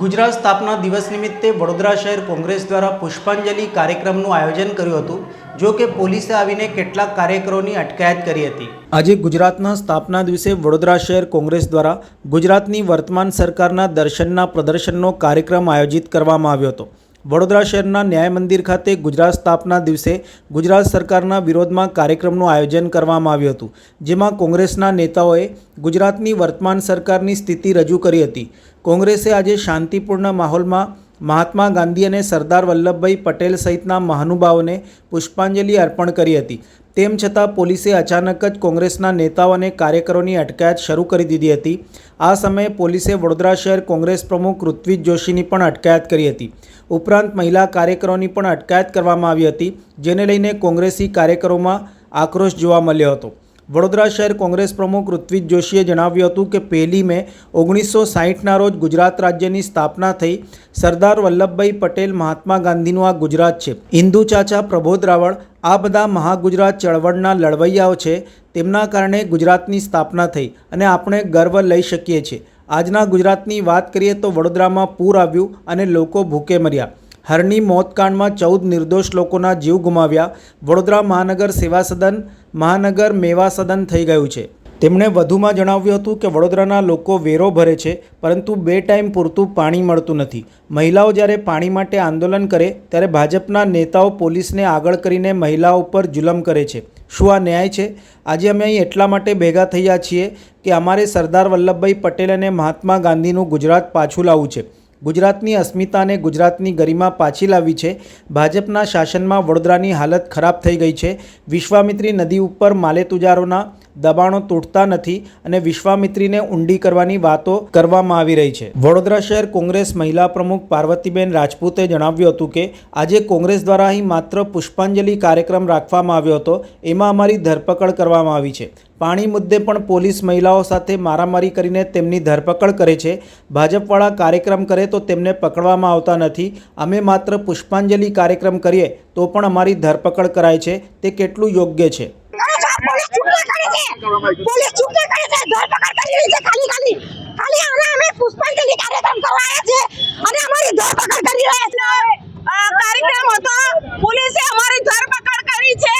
ગુજરાત સ્થાપના દિવસ નિમિત્તે વડોદરા શહેર કોંગ્રેસ દ્વારા પુષ્પાંજલિ કાર્યક્રમનું આયોજન કર્યું હતું, જો કે પોલીસે આવીને કેટલાક કાર્યકરોની અટકાયત કરી હતી. આજે ગુજરાતના સ્થાપના દિવસે વડોદરા શહેર કોંગ્રેસ દ્વારા ગુજરાતની વર્તમાન સરકારના દર્શનના પ્રદર્શનનો કાર્યક્રમ આયોજિત કરવામાં આવ્યો હતો. વડોદરા શહેરના ન્યાય મંદિર ખાતે ગુજરાત સ્થાપના દિવસે ગુજરાત સરકારના વિરોધમાં કાર્યક્રમનું આયોજન કરવામાં આવ્યું હતું, જેમાં કોંગ્રેસના નેતાઓએ ગુજરાતની વર્તમાન સરકારની સ્થિતિ રજૂ કરી હતી. કોંગ્રેસે આજે શાંતિપૂર્ણ માહોલમાં મહાત્મા ગાંધી અને સરદાર વલ્લભભાઈ પટેલ સહિતના મહાનુભાવોને પુષ્પાંજલિ અર્પણ કરી હતી. તેમ છતાં પોલીસે અચાનક જ કોંગ્રેસના નેતાઓ અને કાર્યકરોની અટકાયત શરૂ કરી દીધી હતી. આ સમયે પોલીસે વડોદરા શહેર કોંગ્રેસ પ્રમુખ ઋત્વિજ જોશીની પણ અટકાયત કરી હતી. ઉપરાંત મહિલા કાર્યકરોની પણ અટકાયત કરવામાં આવી હતી, જેને લઈને કોંગ્રેસી કાર્યકરોમાં આક્રોશ જોવા મળ્યો હતો. વડોદરા શહેર કોંગ્રેસ પ્રમુખ ઋત્વિજ જોશીએ જણાવ્યું હતું કે પહેલી મે ઓગણીસો સાહીઠના રોજ ગુજરાત રાજ્યની સ્થાપના થઈ સરદાર વલ્લભભાઈ પટેલ મહાત્મા ગાંધીનું આ ગુજરાત છે. હિન્દુ ચાચા પ્રબોધ રાવળ આ બધા મહાગુજરાત ચળવળના લડવૈયાઓ છે. તેમના કારણે ગુજરાતની સ્થાપના થઈ અને આપણે ગર્વ લઈ શકીએ છીએ. આજના ગુજરાતની વાત કરીએ તો વડોદરામાં પૂર આવ્યું અને લોકો ભૂખે મર્યા. હરની મોતકાંડમાં ચૌદ નિર્દોષ લોકોના જીવ ગુમાવ્યા. વડોદરા મહાનગર સેવા સદન, મહાનગર મેવા સદન થઈ ગયું છે. તેમણે વધુમાં જણાવ્યું હતું કે વડોદરાના લોકો વેરો ભરે છે, પરંતુ બે ટાઈમ પૂરતું પાણી મળતું નથી. મહિલાઓ જ્યારે પાણી માટે આંદોલન કરે, ત્યારે ભાજપના નેતાઓ પોલીસને આગળ કરીને મહિલાઓ ઉપર જુલમ કરે છે. શું આ ન્યાય છે? આજે અમે અહીં એટલા માટે ભેગા થયા છીએ કે અમારે સરદાર વલ્લભભાઈ પટેલ અને મહાત્મા ગાંધીનું ગુજરાત પાછું લાવવું છે. ગુજરાતની અસ્મિતાને ગુજરાતની ગરિમા પાછી લાવી છે. ભાજપના શાસનમાં વડોદરાની હાલત ખરાબ થઈ ગઈ છે. વિશ્વામિત્રી નદી ઉપર માલેતુજારોના દબાણો તૂટતા નથી અને વિશ્વામિત્રીને ઊંડી કરવાની વાતો કરવામાં આવી રહી છે. વડોદરા શહેર કોંગ્રેસ મહિલા પ્રમુખ પાર્વતીબેન રાજપૂતે જણાવ્યું હતું કે, આજે કોંગ્રેસ દ્વારા અહીં માત્ર પુષ્પાંજલિ કાર્યક્રમ રાખવામાં આવ્યો હતો, એમાં અમારી ધરપકડ કરવામાં આવી છે. પાણી મુદ્દે પણ પોલીસ મહિલાઓ સાથે મારામારી કરીને તેમની ધરપકડ કરે છે. ભાજપવાળા કાર્યક્રમ કરે તો તેમને પકડવામાં આવતા નથી. અમે માત્ર પુષ્પાંજલિ કાર્યક્રમ કરીએ તો પણ અમારી ધરપકડ કરાય છે. તે કેટલું યોગ્ય છે? ધરપકડ કરી છે ખાલી ખાલી. ખાલી અમે અમે પુષ્પાંજલિ કાર્યક્રમ કરવા છે અને અમારી ધરપકડ કરી રહ્યા છે. કાર્યક્રમ હતો. પોલીસે અમારી ધરપકડ કરી છે.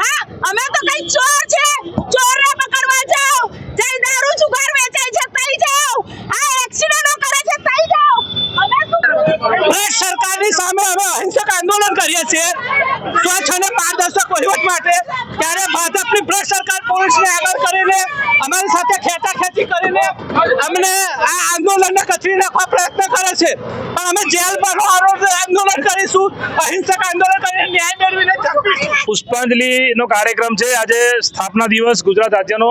હા, અમે તો કઈ ચોર છે. ચોરને પકડવા જાઓ જઈ દારૂ જુગાર વેચાય છે તઈ જાઓ આ એક્સિડન્ટો કરે છે તઈ જાઓ અમે શું બ્રિટિશ સરકારની સામે અમે અહિંસક આંદોલન કરીએ છીએ. સ્વચ્છ અને પારદર્શક વહીવટ માટે ત્યારે ભાજપની ભ્રષ્ટ સરકાર પોલીસને આગળ કરીને અમારી સાથે ખેંચાખેંચી કરીને અમને આ આંદોલનને કચરી નાખવા પ્રયત્ન કરે છે. પણ અમે જેલ પર આંદોલન કરીશું. અહિંસક આંદોલન કરીને ન્યાય મેળવીને પુષ્પાંજલિનો કાર્યક્રમ છે. આજે સ્થાપના દિવસ. ગુજરાત રાજ્યનો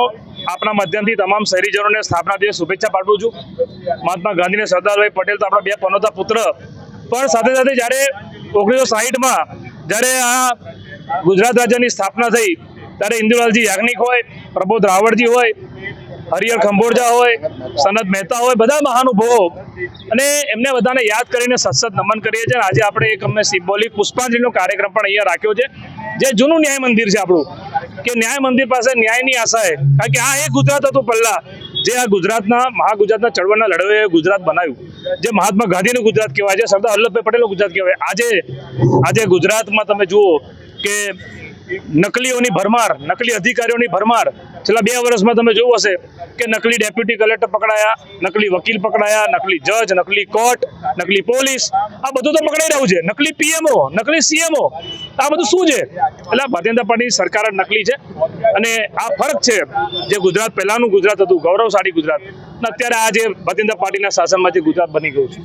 આપણા માધ્યમથી તમામ શહેરીજનોને સ્થાપના દિવસ શુભેચ્છા પાઠવું છું. મહાત્મા ગાંધીને સરદારભાઈ પટેલ તો આપણા બે પનોતા પુત્ર પણ સાથે સાથે જ્યારે ઓગણીસો સાહીઠમાં જ્યારે આ ગુજરાત રાજ્યની સ્થાપના થઈ, ત્યારે ઇન્દુલાલજી યાજ્ઞિક હોય, પ્રબોધ રાવળજી હોય, હરિહર ખંભોરજા હોય, સનત મહેતા હોય, બધા મહાનુભવો અને એમને બધાને યાદ કરીને સત્સદ નમન કરીએ છીએ. આજે આપણે એક અમને સિમ્બોલિક પુષ્પાંજલિનો કાર્યક્રમ પણ અહીંયા રાખ્યો છે, જે જૂનું ન્યાય મંદિર છે આપણું. કે ન્યાય મંદિર પાસે ન્યાયની આશાએ કારણ કે આ એ ગુજરાત હતું પહેલા. જે આ ગુજરાતના મહાગુજરાતના ચળવળના લડવે ગુજરાત બનાવ્યું, જે મહાત્મા ગાંધીનું ગુજરાત કહેવાય છે સરદાર વલ્લભભાઈ પટેલનું ગુજરાત કહેવાય. આજે આજે ગુજરાતમાં તમે જુઓ કે નકલીઓની ભરમાર, નકલી અધિકારીઓની ભરમાર. છેલ્લા બે વર્ષમાં તમે જોયું હશે કે નકલી ડેપ્યુટી કલેક્ટર પકડાયા, નકલી વકીલ પકડાયા, નકલી જજ, નકલી કોર્ટ, નકલી પોલીસ. આ બધું તો પકડાઈ રહ્યું છે. નકલી પીએમઓ, નકલી સીએમઓ. આ બધું શું છે? એટલે ભારતીય જનતા પાર્ટીની સરકાર જ નકલી છે. અને આ ફરક છે જે ગુજરાત, પહેલાંનું ગુજરાત હતું, ગૌરવશાળી ગુજરાત. અત્યારે આ જે ભારતીય જનતા પાર્ટીના શાસનમાં જે ગુજરાત બની ગયું છે.